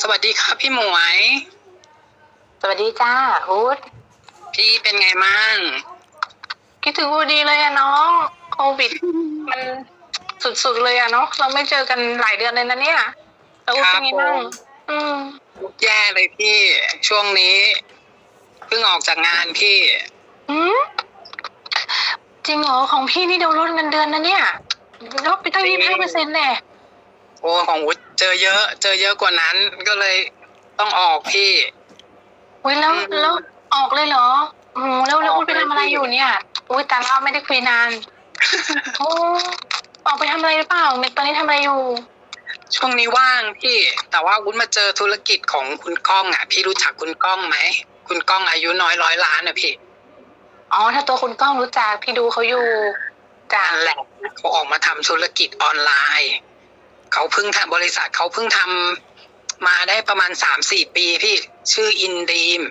สวัสดีครับพี่หมวย สวัสดีจ้าอูดพี่เป็นไงมั่งคิดถึงอูดดีเลยอะน้องโควิด มันสุดๆเลยอะเนาะเราไม่เจอกันหลายเดือนเลยนะเนี่ยแล้วอูดเป็นไงบ้างอืมแย่เลยพี่ช่วงนี้เพิ่งออกจากงานพี่อืมจริงเหรอของพี่นี่เดี๋ยวลดเงินเดือนนะเนี่ยลดไปตั้งจริยี่งสิบห้าเปอร์เซ็นต์แน่โอ้ของวุฒ เจอเยอะ เจอเยอะกว่านั้นก็เลยต้องออกพี่ อุ้ยแล้วอืม แล้วออกเลยเหรอโอ้โหแล้วแล้วออกอูดไปทำอะไรเลยพี่อยู่เนี่ยอุ้ยแต่เราไม่ได้คุยนานโอ้ออกไปทำอะไรหรือเปล่าเมกตอนนี้ทำอะไรอยู่ช่วงนี้ว่างพี่ แต่ว่าวุฒมาเจอธุรกิจของคุณก้องอะ พี่รู้จักคุณก้องไหมคุณก้องอายุน้อยร้อยล้านอะพี่อ๋อถ้าตัวคุณก้องรู้จักพี่ดูเขาอยู่จ้ะนั่นแหละเขาออกมาทำธุรกิจออนไลน์ เขาเพิ่งทำบริษัทเขาเพิ่งทำมาได้ประมาณสามสี่ปีพี่ ชื่ออินดีม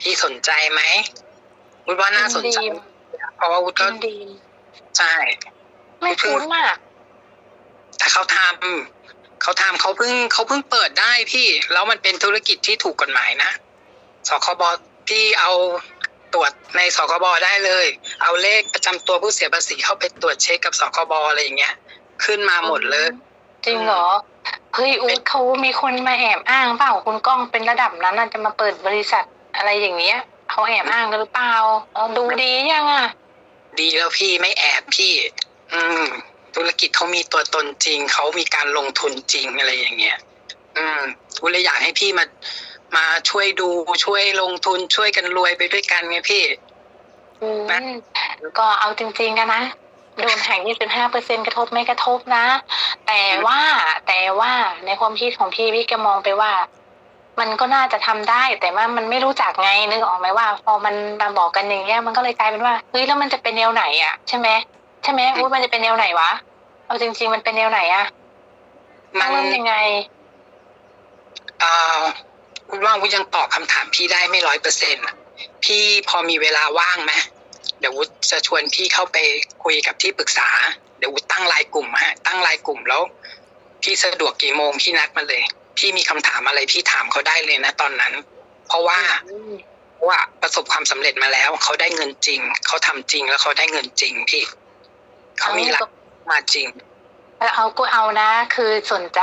พี่สนใจไหมวุฒว่าน่าสนใจอินดีมเพราะว่าวุฒก็ยินดี ใช่ ไม่คุ้นมาก แต่เขาทำเขาทำเขาเพิ่งเขาเพิ่งเปิดได้พี่ แล้วมันเป็นธุรกิจที่ถูกกฎหมายนะสคบพี่เอาตรวจในสคบได้เลย เอาเลขประจำตัวผู้เสียภาษีเข้าไปตรวจเช็คกับสคบอะไรอย่างเงี้ย ขึ้นมาหมดเลย จริงเหรอ เฮ้ยอู๊ดเขามีคนมาแอบอ้างเปล่าคุณก้องเป็นระดับนั้นน่ะจะมาเปิดบริษัทอะไรอย่างเงี้ยเขาแอบอ้างกันหรือเปล่าเออดูดียังอะ ดีแล้วพี่ไม่แอบพี่ อืม ธุรกิจเขามีตัวตนจริงเขามีการลงทุนจริงอะไรอย่างเงี้ย อืมกูเลยอยากให้พี่มา มาช่วยดูช่วยลงทุนช่วยกันรวยไปด้วยกันไงพี่อืมนะก็เอาจริงๆกันนะ โดนหัก25เปอร์เซ็นกระทบไม่กระทบนะ แต่ว่าแต่ว่าในความคิดของพี่พี่ก็มองไปว่า มันก็น่าจะทำได้ แต่ว่ามันไม่รู้จักไงนึกออกไหมว่า พอมันมาบอกกันอย่างเงี้ยมันก็เลยกลายเป็นว่าเฮ้ยแล้วมันจะเป็นแนวไหนอะใช่ไหมใช่ไหมอุ้ยมันจะเป็นแนวไหนวะเอาจริง ๆ มันเป็นแนวไหนอะมัต้อนงเริ่มยังไงเอ่อคุณว่าวุฒยังตอบคำถามพี่ได้ไม่ร้อยเปอร์เซ็นต์พี่พอมีเวลาว่างไหม เดี๋ยววุฒจะชวนพี่เข้าไปคุยกับที่ปรึกษา เดี๋ยววุฒตั้งไลน์กลุ่มฮะ ตั้งไลน์กลุ่มแล้ว พี่สะดวกกี่โมงพี่นัดมาเลย พี่มีคำถามอะไรพี่ถามเขาได้เลยนะตอนนั้น เพราะว่าว่าประสบความสำเร็จมาแล้ว เขาได้เงินจริง เขาทำจริงแล้วเขาได้เงินจริงพี่เขามีหลักมาจริงเอาก็เอานะ คือสนใจ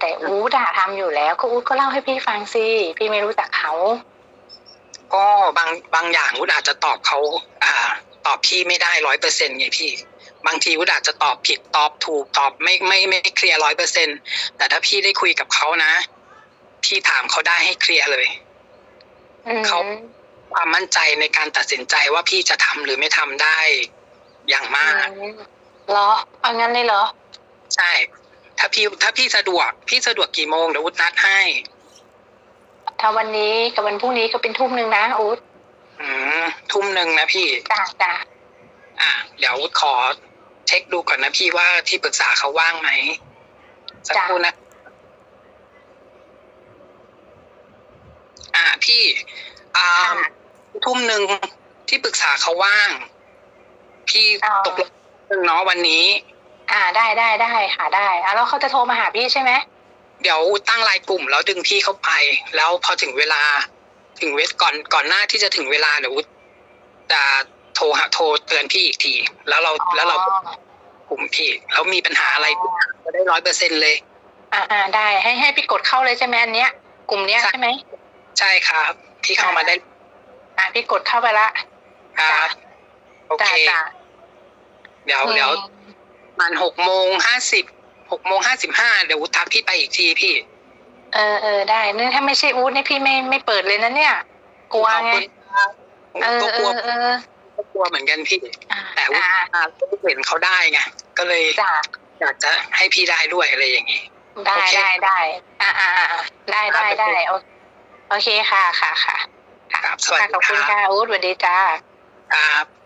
แต่อู๊ดอะทำอยู่แล้ว ก็อู๊ดก็เล่าให้พี่ฟังสิ พี่ไม่รู้จักเขา ก็บางบางอย่างวุฒอาจจะตอบเขาอ่า ตอบพี่ไม่ได้ร้อยเปอร์เซ็นต์ไงพี่ บางทีวุฒอาจจะตอบผิดตอบถูกตอบไม่ไม่ไม่เคลียร์ร้อยเปอร์เซ็นแต่ถ้าพี่ได้คุยกับเขานะ พี่ถามเขาได้ให้เคลียร์เลยอืมเขาความมั่นใจในการตัดสินใจว่าพี่จะทำหรือไม่ทำได้อย่างมากอืมเหรอเอางั้นเลยเหรอ ใช่ ถ้าพี่ถ้าพี่สะดวก พี่สะดวกกี่โมงเดี๋ยววุฒนัดให้ ถ้าวันนี้กับวันพรุ่งนี้ก็เป็นทุ่มหนึ่งนะอู๊ดอืมทุ่มหนึ่งนะพี่จ้าจ้าอะเดี๋ยวขอเช็คดูก่อนนะพี่ว่าที่ปรึกษาเขาว่างไหมสักครู่นะอ่าพี่อ่าค่ะทุ่มหนึ่งที่ปรึกษาเขาว่าง พี่อ๋อตกลงเนาะวันนี้ อ่าได้ได้ได้ค่ะได้อะแล้วเขาจะโทรมาหาพี่ใช่ไหม เดี๋ยวตั้งไลน์กลุ่มแล้วดึงพี่เข้าไป แล้วพอถึงเวลา ถึงเวทก่อนก่อนหน้าที่จะถึงเวลาเดี๋ยวจะโทรหาโทรเตือนพี่อีกที แล้วเราแล้วเราอ๋อกลุ่มพี่แล้วมีปัญหาอะไรจะได้ร้อยเปอร์เซ็นเลย อ่าอ่าได้ให้ให้พี่กดเข้าเลยใช่ไหมอันเนี้ย กลุ่มเนี้ยใช่ใช่ไหมใช่ครับ พี่เข้ามาได้ อ่าพี่กดเข้าไปละครับโอจ้าเคจ้าเดี๋ยวเดี๋ยวมันหกโมงห้าสิบ หกโมงห้าสิบห้าเดี๋ยววุฒทักพี่ไปอีกทีพี่ เออเออได้เนี่ยถ้าไม่ใช่อู๊ดเนี่ยพี่ไม่ไม่เปิดเลยนะเนี่ย กลัวไงขอบคุณครับผมเออก็เอกลัวอเออก็กลัวเหมือนกันพี่อ่าแต่ว่าอ่าเห็นเขาได้ไงก็เลยจ้าอยากจะให้พี่ได้ด้วยอะไรอย่างนี้ ได้โอเคได้ได้อ่าอ่าอ่าได้ได้ได้โอโอเคค่ะค่ะค่ะครับสวัสดีขอบคุณครับค่ะอู๊ดสวัสดีจ้าครับ